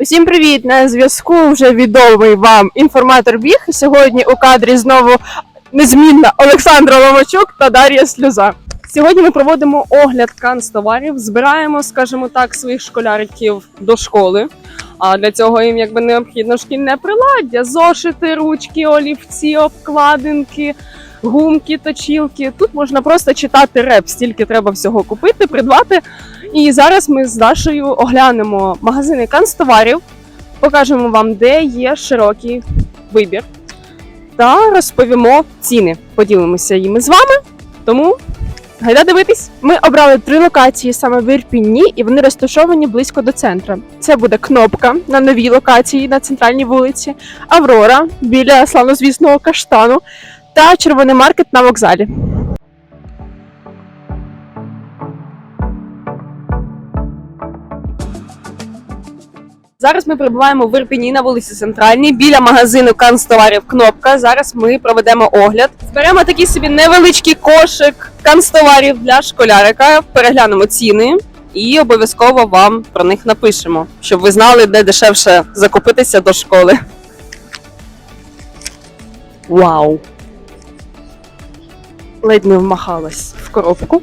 Усім привіт! На зв'язку вже відомий вам інформатор біг. Сьогодні у кадрі знову незмінна Олександра Ломачук та Дар'я Сльоза. Сьогодні ми проводимо огляд канцтоварів, збираємо, скажімо так, своїх школяриків до школи. А для цього їм якби необхідно шкільне приладдя, зошити, ручки, олівці, обкладинки, гумки, точілки. Тут можна просто читати реп, стільки треба всього купити, придбати. І зараз ми з Дашею оглянемо магазини канцтоварів, покажемо вам, де є широкий вибір, та розповімо ціни. Поділимося їми з вами. Тому гайда дивитись. Ми обрали три локації саме в Ірпіні, і вони розташовані близько до центру. Це буде кнопка на новій локації на центральній вулиці, Аврора біля славнозвісного каштану та червоний маркет на вокзалі. Зараз ми перебуваємо в Ірпіні на вулиці Центральній біля магазину канцтоварів Кнопка. Зараз ми проведемо огляд. Зберемо такий собі невеличкий кошик канцтоварів для школярика. Переглянемо ціни і обов'язково вам про них напишемо, щоб ви знали, де дешевше закупитися до школи. Вау! Ледь не вмахалась в коробку.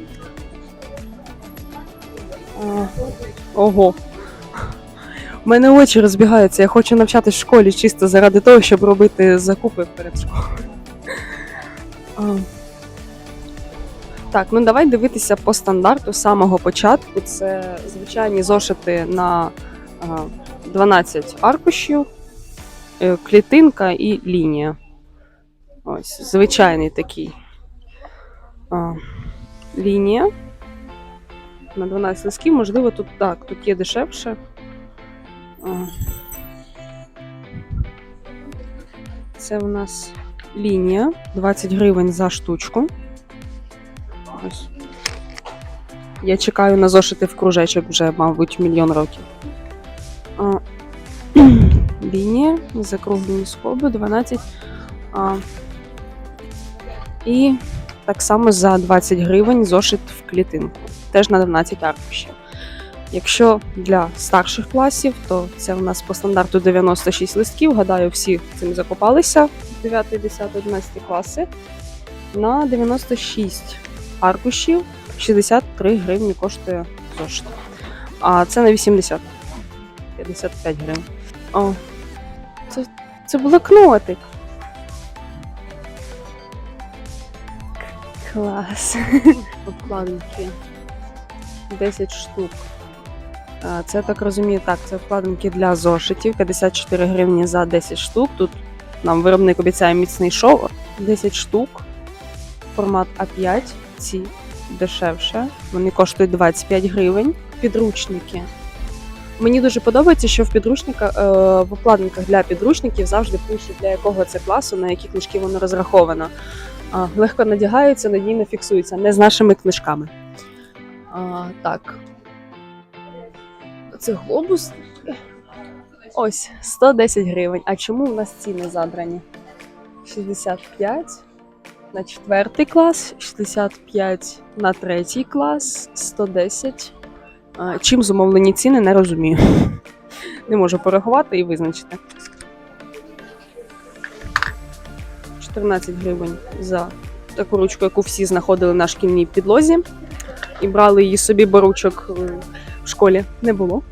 Ого. У мене очі розбігаються. Я хочу навчатись в школі чисто заради того, щоб робити закупи перед школою. Так, ну давай дивитися по стандарту з самого початку. Це звичайні зошити на 12 аркушів, е, клітинка і лінія. Ось, звичайний такий. Лінія. На 12 листків, можливо, тут так, тут є дешевше. Це у нас лінія 20 гривень за штучку. Ось. Я чекаю на зошити в кружечок вже, мабуть, мільйон років. А, лінія, закруглені скоби 12. А, і так само за 20 гривень зошит в клітинку. Теж на 12 аркушів. Якщо для старших класів, то це у нас по стандарту 96 листків. Гадаю, всі цим закопалися 9, 10, 11 класи. На 96 аркушів 63 гривні коштує зошит. А це на 80. 55 гривень. О, це, це блокнотик. Клас. Обкладинки. 10 штук. Це так розумію, так, це вкладинки для зошитів. 54 гривні за 10 штук. Тут нам виробник обіцяє міцний шоу. 10 штук. Формат А5. Ці дешевше. Вони коштують 25 гривень. Підручники. Мені дуже подобається, що в підручниках е, в обкладинках для підручників завжди пишуть, для якого це класу, на які книжки воно розраховано. А, легко надягається, надійно фіксується, не з нашими книжками. А, так. Це глобус. Ось 110 гривень. А чому у нас ціни задрані? 65 на четвертий клас, 65 на третій клас, 110. А, Чим зумовлені ціни, не розумію. Не можу порахувати і визначити. 14 гривень за таку ручку, яку всі знаходили на шкільній підлозі. І брали її собі, бо ручок е, в школі не було.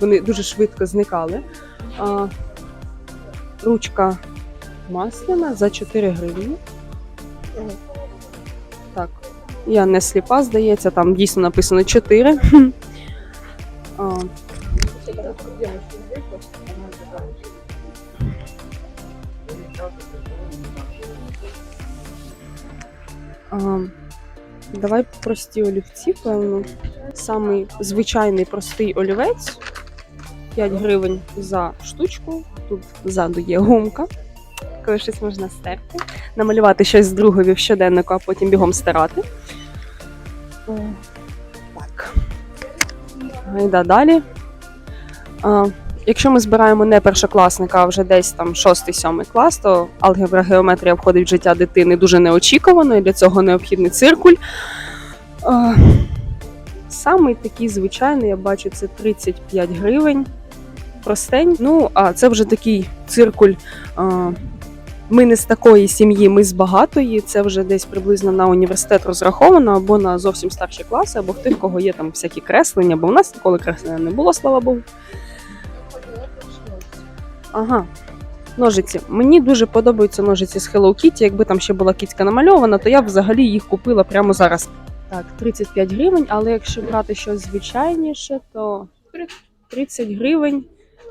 Вони дуже швидко зникали. А, ручка масляна за 4 гривні. Так, я не сліпа, здається, там дійсно написано 4. давай прості олівці, певно. Самий звичайний простий олівець 5 гривень за штучку. Тут ззаду є гумка, коли щось можна стерти, намалювати щось з другові в щоденнику, а потім бігом стирати. Так. Гайда далі. Якщо ми збираємо не першокласника, а вже десь там 6-7 клас, то алгебра геометрія входить в життя дитини дуже неочікувано, і для цього необхідний циркуль. А, Самий такий звичайний, я бачу, це 35 гривень. простень. Ну, а це вже такий циркуль. Ми не з такої сім'ї, ми з багатої. Це вже десь приблизно на університет розраховано, або на зовсім старші класи, або в тих, кого є там всякі креслення, бо в нас ніколи креслення не було, слава Богу. Ага. Ножиці. Мені дуже подобаються ножиці з Hello Kitty. Якби там ще була кітька намальована, то я б взагалі їх купила прямо зараз. Так, 35 гривень, але якщо брати щось звичайніше, то 30 гривень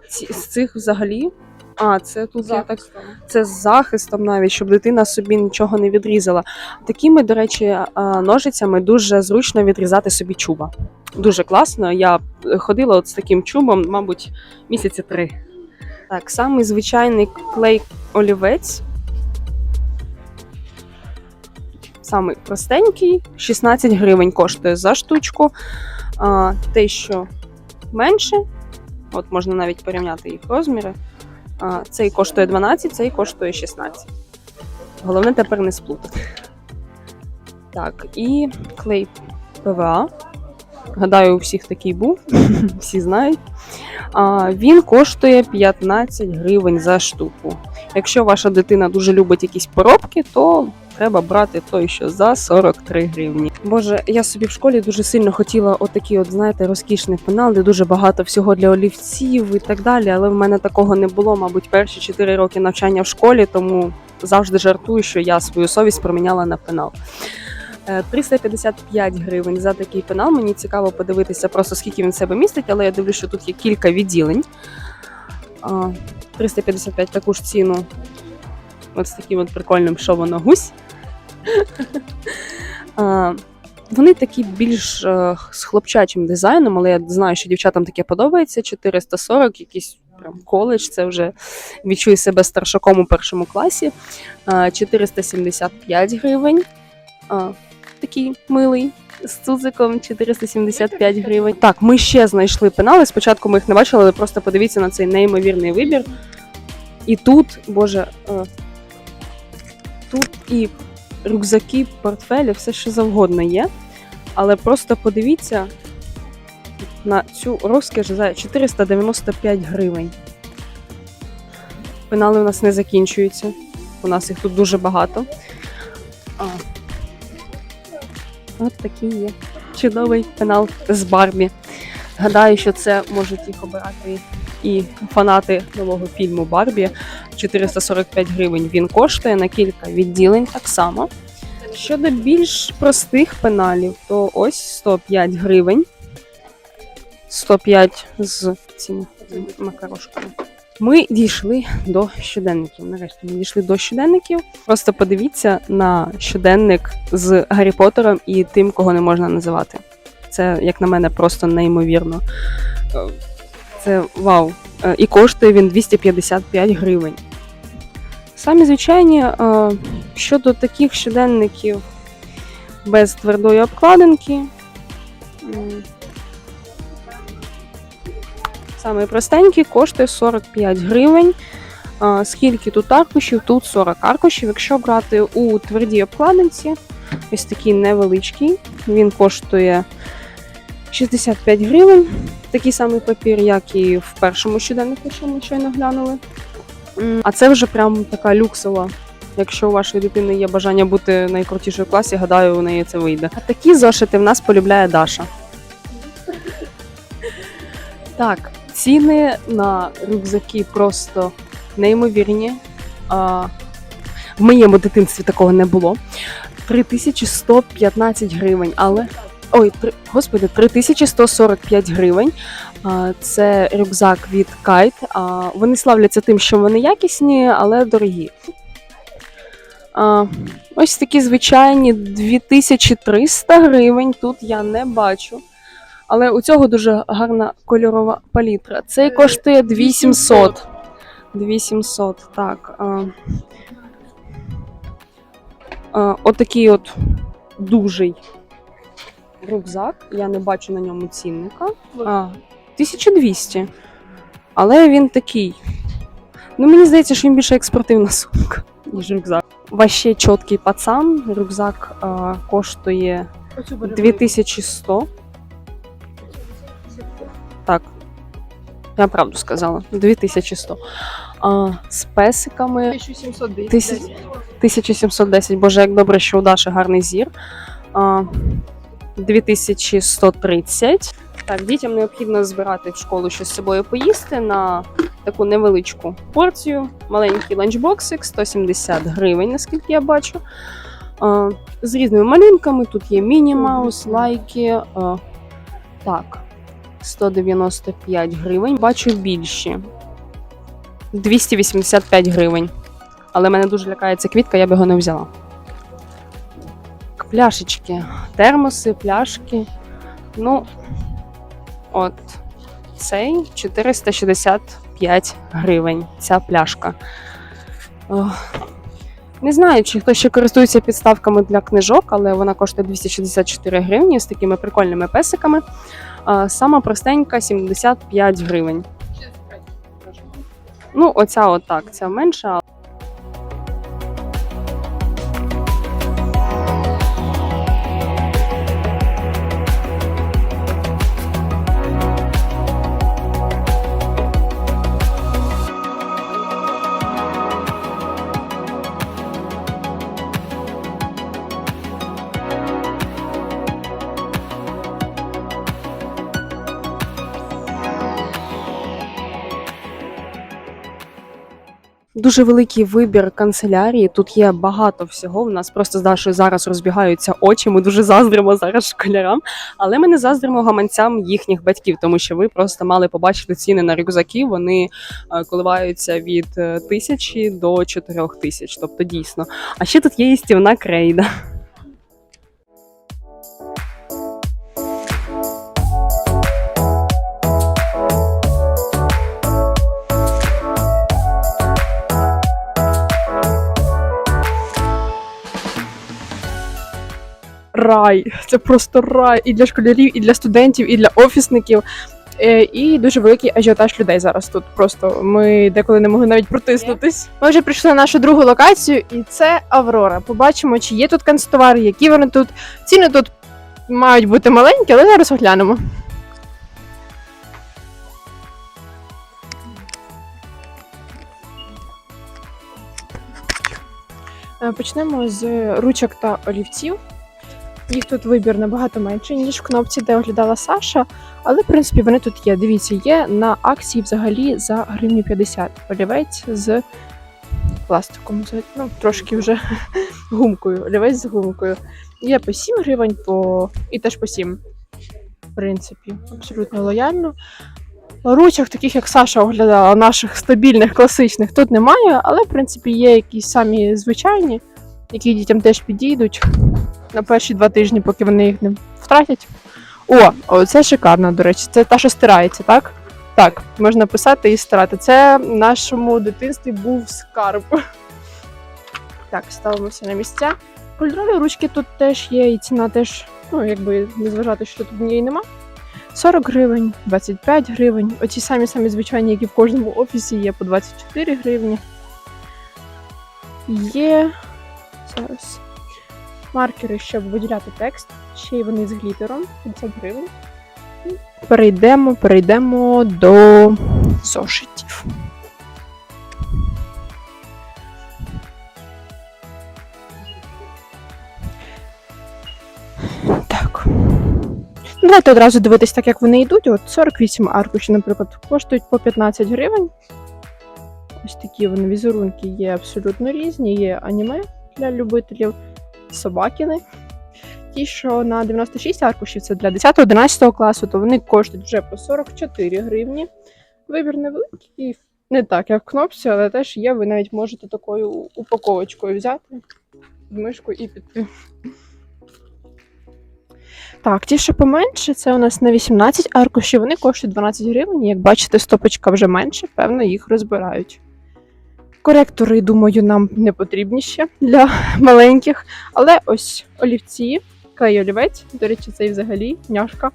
ці- з цих взагалі. А, це тут я так це з захистом навіть, щоб дитина собі нічого не відрізала. Такими, до речі, а, ножицями дуже зручно відрізати собі чуба. Дуже класно. Я ходила от з таким чубом, мабуть, місяці три. Так, самий звичайний клей олівець. Самий простенький, 16 гривень коштує за штучку. А, те, що менше, от можна навіть порівняти їх розміри. А, цей коштує 12, цей коштує 16. Головне тепер не сплутати. Так, і клей ПВА. Гадаю, у всіх такий був, всі знають. Він коштує 15 гривень за штуку. Якщо ваша дитина дуже любить якісь поробки, то треба брати той, що за 43 гривні. Боже, я собі в школі дуже сильно хотіла отакий, от знаєте, розкішний пенал, де дуже багато всього для олівців і так далі. Але в мене такого не було, мабуть, перші 4 роки навчання в школі, тому завжди жартую, що я свою совість проміняла на пенал. Е, 355 гривень за такий пенал. Мені цікаво подивитися просто скільки він себе містить, але я дивлюсь, що тут є кілька відділень. 355 таку ж ціну. От з таким от прикольним, що воно гусь. Вони такі більш е, з хлопчачим дизайном, але я знаю, що дівчатам таке подобається. 440, якийсь прям коледж, це вже відчую себе старшаком у першому класі. А, 475 гривень. Такий милий. З цуциком 475 гривень. Так, ми ще знайшли пенали. Спочатку ми їх не бачили, але просто подивіться на цей неймовірний вибір. І тут, боже, е, тут і рюкзаки, портфелі, все що завгодно є. Але просто подивіться на цю розкіш за 495 гривень. Пенали у нас не закінчуються. У нас їх тут дуже багато. От такий є чудовий пенал з Барбі. Гадаю, що це можуть їх обирати і фанати нового фільму Барбі. 445 гривень він коштує на кілька відділень так само. Щодо більш простих пеналів, то ось 105 гривень. 105 з цими макарошками. Ми дійшли до щоденників. Нарешті ми дійшли до щоденників. Просто подивіться на щоденник з Гаррі Поттером і тим, кого не можна називати. Це, як на мене, просто неймовірно. Це вау. Е, І коштує він 255 гривень. Самі звичайні, е, щодо таких щоденників без твердої обкладинки. Саме простенький коштує 45 гривень. Скільки тут аркушів? Тут 40 аркушів. Якщо брати у твердій обкладинці, ось такий невеличкий, він коштує 65 гривень. Такий самий папір, як і в першому щоденнику, що ми щойно глянули. А це вже прям така люксова. Якщо у вашої дитини є бажання бути найкрутішою в класі, гадаю, у неї це вийде. А такі зошити в нас полюбляє Даша. Так, ціни на рюкзаки просто неймовірні. А, в моєму дитинстві такого не було. 3115 гривень, але. Ой, три, господи, 3145 гривень. А, це рюкзак від Kite. А, вони славляться тим, що вони якісні, але дорогі. А, ось такі звичайні 2300 гривень. Тут я не бачу. Але у цього дуже гарна кольорова палітра. Цей коштує 2700. 2700, так. А, а, отакий от дужий рюкзак. Я не бачу на ньому цінника. А, 1200. Але він такий. Ну, мені здається, що він більше як спортивна сумка, ніж рюкзак. Ваще чіткий пацан. Рюкзак а, коштує 2100. Я правду сказала. 2100. А, з песиками 1710. 1710. Боже, як добре, що у Даші гарний зір. А, 2130. Так, дітям необхідно збирати в школу щось з собою поїсти на таку невеличку порцію. Маленький ланчбоксик, 170 гривень, наскільки я бачу. А, з різними малюнками. Тут є Міні Маус, лайки. А, так, 195 гривень. Бачу більші. 285 гривень. Але мене дуже лякає ця квітка, я б його не взяла. Пляшечки, термоси, пляшки. Ну, от цей 465 гривень. Ця пляшка. Не знаю, чи хто ще користується підставками для книжок, але вона коштує 264 гривні з такими прикольними песиками. Сама простенька 75 гривень. Ну, оця отак, ця менша. Дуже великий вибір канцелярії. Тут є багато всього. У нас просто з Дашою зараз розбігаються очі. Ми дуже заздримо зараз школярам, але ми не заздримо гаманцям їхніх батьків, тому що ви просто мали побачити ціни на рюкзаки. Вони е, коливаються від е, тисячі до чотирьох тисяч. Тобто дійсно. А ще тут є істівна крейда. Рай. Це просто рай і для школярів, і для студентів, і для офісників. Е, І дуже великий ажіотаж людей зараз тут. Просто ми деколи не могли навіть протиснутись. Ми вже прийшли на нашу другу локацію, і це Аврора. Побачимо, чи є тут канцтовари, які вони тут. Ціни тут мають бути маленькі, але зараз оглянемо. Е, Почнемо з ручок та олівців. Їх тут вибір набагато менший, ніж в кнопці, де оглядала Саша. Але, в принципі, вони тут є. Дивіться, є на акції взагалі за гривню 50. Олівець з пластиком, ну, трошки вже гумкою. Олівець з гумкою. Є по 7 гривень, по... і теж по 7. В принципі, абсолютно лояльно. Ручок, таких як Саша оглядала, наших стабільних, класичних, тут немає, але, в принципі, є якісь самі звичайні, які дітям теж підійдуть на перші два тижні, поки вони їх не втратять. О, це шикарно, до речі. Це та, що стирається, так? Так, можна писати і стирати. Це в нашому дитинстві був скарб. Так, ставимося на місця. Кольорові ручки тут теж є, і ціна теж, ну, якби не зважати, що тут однієї нема. 40 гривень, 25 гривень. Оці самі самі звичайні, які в кожному офісі є по 24 гривні. Є. Зараз маркери, щоб виділяти текст. Ще й вони з глітером 50 гривень. Перейдемо, перейдемо до зошитів. Так. Давайте одразу дивитись, так як вони йдуть. От 48 аркушів, наприклад, коштують по 15 гривень. Ось такі вони візерунки є абсолютно різні. Є аніме для любителів, собакіни. Ті, що на 96 аркушів, це для 10-11 класу, то вони коштують вже по 44 гривні. Вибір невеликий, не так, як в кнопці, але теж є. Ви навіть можете такою упаковочкою взяти мишку і піти. Так, ті, що поменше, це у нас на 18 аркушів, вони коштують 12 гривень. Як бачите, стопочка вже менше, певно, їх розбирають. Коректори, думаю, нам не потрібні ще для маленьких. Але ось олівці, клей олівець, до речі, цей взагалі няшка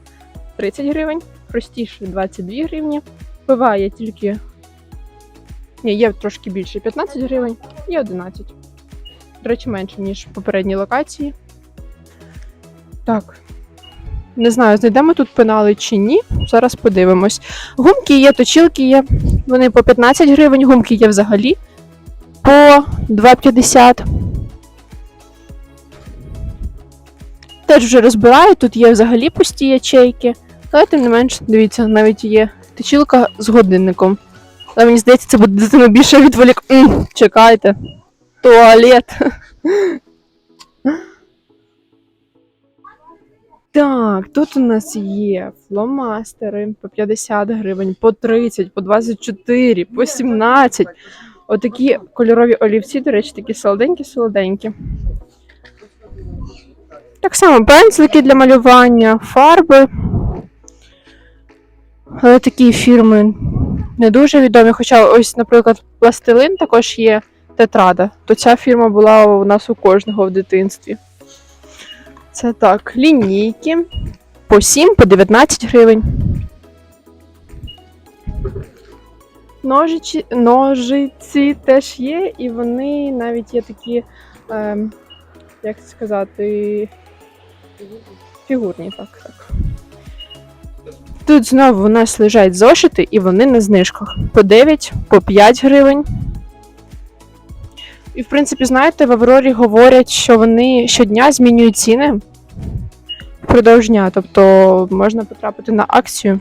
30 гривень, простіше 22 гривні. Буває тільки. Ні, є трошки більше 15 гривень і 11. До речі, менше, ніж в попередній локації. Так. Не знаю, знайдемо тут пенали чи ні. Зараз подивимось. Гумки є, точилки є. Вони по 15 гривень, гумки є взагалі по 2,50. Теж вже розбирають, тут є взагалі пусті ячейки. Але тим не менш, дивіться, навіть є точилка з годинником. Але мені здається, це буде дитину більше відволік. М, чекайте. Туалет. Так, тут у нас є фломастери по 50 гривень, по 30, по 24, по 17. Отакі кольорові олівці, до речі, такі солоденькі-солоденькі. Так само пензлики для малювання, фарби. Але такі фірми не дуже відомі. Хоча ось, наприклад, пластилин також є тетрада. То ця фірма була у нас у кожного в дитинстві. Це так, лінійки по 7, по 19 гривень. Ножиці, ножиці теж є, і вони навіть є такі, ем, як сказати, фігурні, так, так. Тут знову у нас лежать зошити, і вони на знижках. По 9, по 5 гривень. І, в принципі, знаєте, в Аврорі говорять, що вони щодня змінюють ціни впродовж дня, тобто можна потрапити на акцію.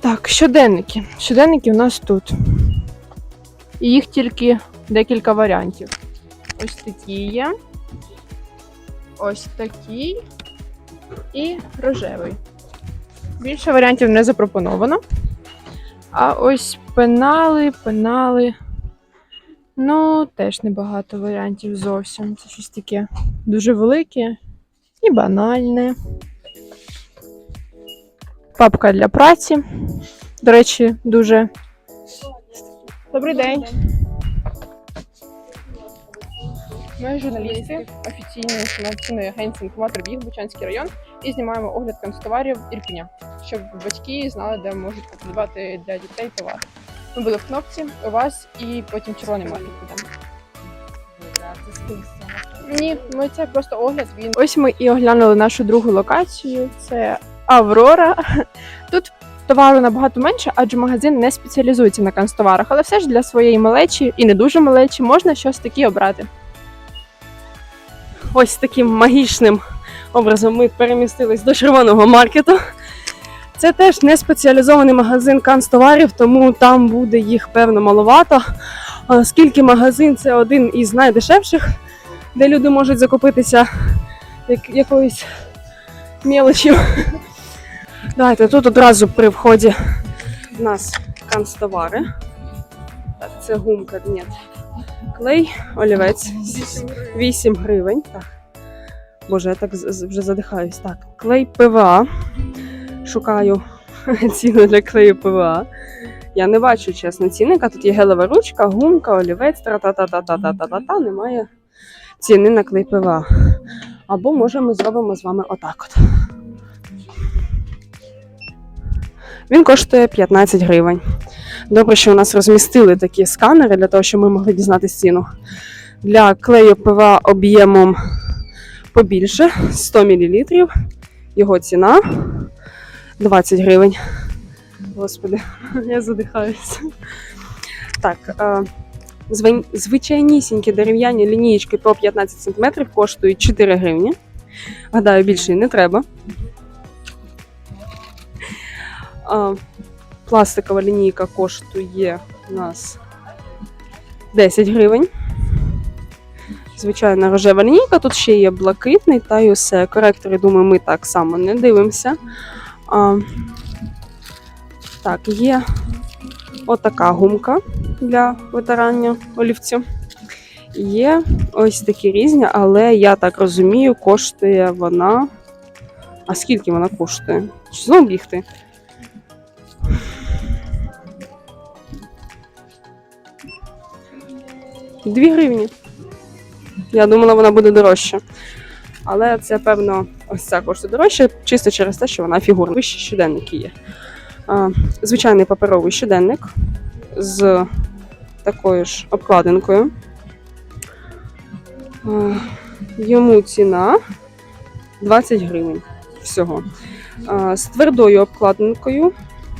Так, щоденники. Щоденники у нас тут. І їх тільки декілька варіантів. Ось такі є. Ось такий і рожевий. Більше варіантів не запропоновано. А ось пенали, пенали. Ну, теж небагато варіантів зовсім. Це щось таке дуже велике і банальне. Папка для праці. До речі, дуже. Добрий день. Ми журналісти офіційної інформаційної агенції інформатор біг Бучанський район і знімаємо огляд канцтоварів Ірпеня, щоб батьки знали, де можуть придбати для дітей товар. Ми були в кнопці у вас і потім червоний маркет підемо. Ні, ми це просто огляд. Він ось ми і оглянули нашу другу локацію. Це Аврора. Тут товару набагато менше, адже магазин не спеціалізується на канцтоварах, але все ж для своєї малечі і не дуже малечі можна щось таке обрати. Ось таким магічним образом ми перемістились до червоного маркету. Це теж не спеціалізований магазин канцтоварів, тому там буде їх певно маловато. Оскільки магазин це один із найдешевших, де люди можуть закупитися як, якоюсь мелочю. Давайте тут одразу при вході в нас канцтовари. Так, це гумка, ні. Клей, олівець. 8 гривень. Так. Боже, я так вже задихаюсь. Так, клей ПВА. Шукаю ціну для клею ПВА. Я не бачу, чесно, цінника. Тут є гелева ручка, гумка, олівець, та-та-та-та-та-та-та-та. Немає ціни на клей ПВА. Або може ми зробимо з вами отак от. Він коштує 15 гривень. Добре, що у нас розмістили такі сканери для того, щоб ми могли дізнатися ціну. Для клею ПВА об'ємом побільше 100 мл. Його ціна 20 гривень. Господи, я задихаюся. Так, е, звичайнісінькі дерев'яні лінієчки по 15 см коштують 4 гривні. Гадаю, більше не треба. Пластикова лінійка коштує у нас 10 гривень. Звичайна рожева лінійка, тут ще є блакитний та й усе. Коректори, думаю, ми так само не дивимося. А, так, є отака гумка для витирання олівцю. Є ось такі різні, але я так розумію, коштує вона. А скільки вона коштує? Знову бігти? Дві гривні. Я думала, вона буде дорожча. Але це, певно, ось ця коштує дорожче, чисто через те, що вона фігурна. Вищі щоденники є. Звичайний паперовий щоденник з такою ж обкладинкою. Йому ціна 20 гривень. всього. З твердою обкладинкою.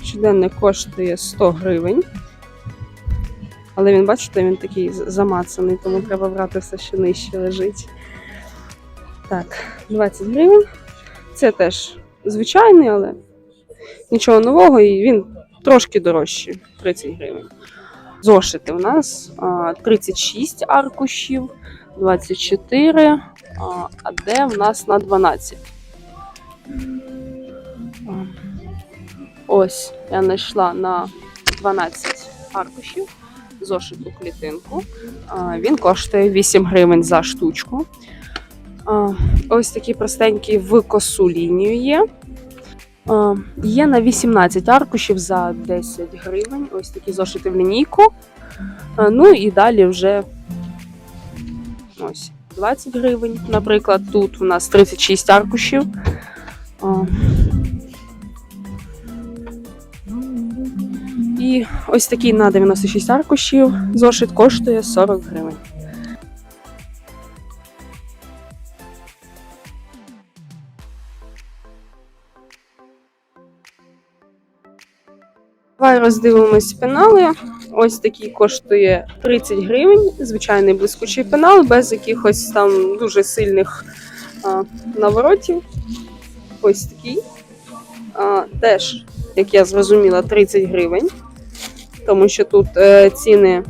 Щоденник коштує 100 гривень. Але він, бачите, він такий замацаний, тому треба брати все, що нижче лежить. Так, 20 гривень. Це теж звичайний, але нічого нового, і він трошки дорожчий 30 гривень. Зошити у нас 36 аркушів, 24, а, де в нас на 12. Ось я знайшла на 12 аркушів зошиту клітинку. Він коштує 8 гривень за штучку. Ось такий простенький в косу лінію є. Є на 18 аркушів за 10 гривень. Ось такі зошити в лінійку. Ну і далі вже ось 20 гривень. Наприклад, тут у нас 36 аркушів. І ось такий на 96 аркушів зошит коштує 40 гривень. Давай роздивимось пенали. Ось такий коштує 30 гривень. Звичайний блискучий пенал, без якихось там дуже сильних а, наворотів. Ось такий. А, теж, як я зрозуміла, 30 гривень. Тому що тут е, ціни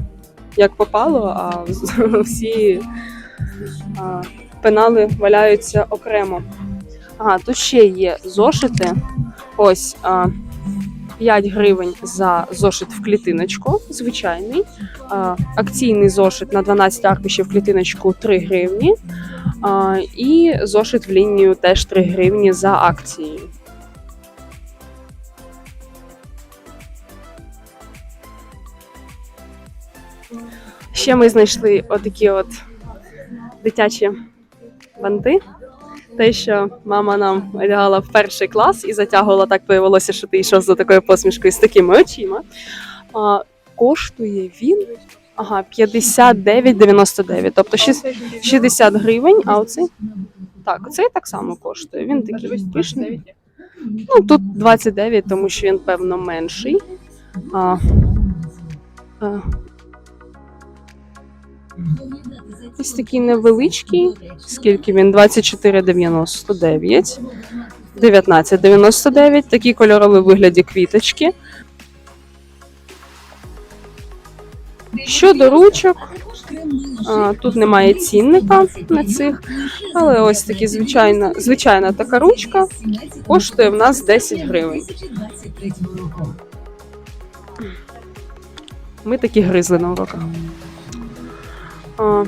як попало, а всі пенали валяються окремо. Ага, тут ще є зошити. Ось. А, 5 гривень за зошит в клітиночку, звичайний. Акційний зошит на 12 аркушів в клітиночку 3 гривні. І зошит в лінію теж 3 гривні за акцією. Ще ми знайшли отакі от дитячі банти. Те, що мама нам одягала в перший клас і затягувала так виявилося, що ти йшов за такою посмішкою з такими очима. А, коштує він ага, 59,99. Тобто 60 гривень, а оцей так, оцей так само коштує. Він такий пишний. Ну, тут 29, тому що він, певно, менший. А, а, ось такий невеличкий. Скільки він? 24,99. 19,99. Такі кольорові вигляді квіточки. Щодо ручок, тут немає цінника на цих, але ось такі звичайна, звичайна така ручка коштує в нас 10 гривень. Ми такі гризли на уроках. А,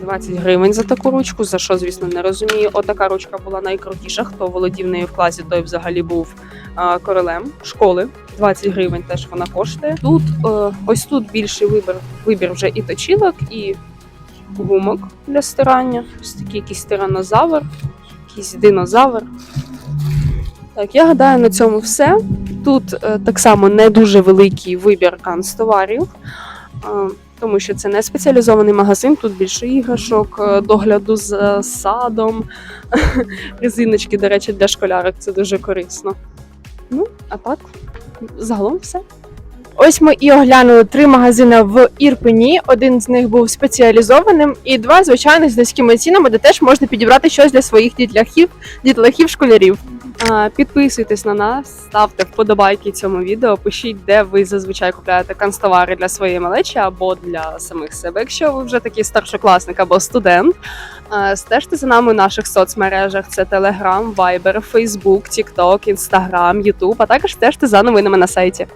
20 гривень за таку ручку, за що, звісно, не розумію. Отака ручка була найкрутіша. Хто володів нею в класі, той взагалі був королем школи. 20 гривень теж вона коштує. Тут е, ось тут більший вибір, вибір вже і точілок, і гумок для стирання. Ось такий якийсь тиранозавр, якийсь динозавр. Так, я гадаю, на цьому все. Тут е, так само не дуже великий вибір канцтоварів, е, тому що це не спеціалізований магазин. Тут більше іграшок, е, догляду за садом, резиночки, до речі, для школярок це дуже корисно. Ну, а так, загалом все. Ось ми і оглянули три магазини в Ірпені. Один з них був спеціалізованим, і два звичайних з низькими цінами, де теж можна підібрати щось для своїх дітлахів, дітлахів, школярів. А, Підписуйтесь на нас, ставте вподобайки цьому відео, пишіть, де ви зазвичай купляєте канцтовари для своєї малечі або для самих себе, якщо ви вже такий старшокласник або студент. Стежте за нами у наших соцмережах: це Telegram, Viber, Facebook, TikTok, Instagram, YouTube, а також стежте за новинами на сайті.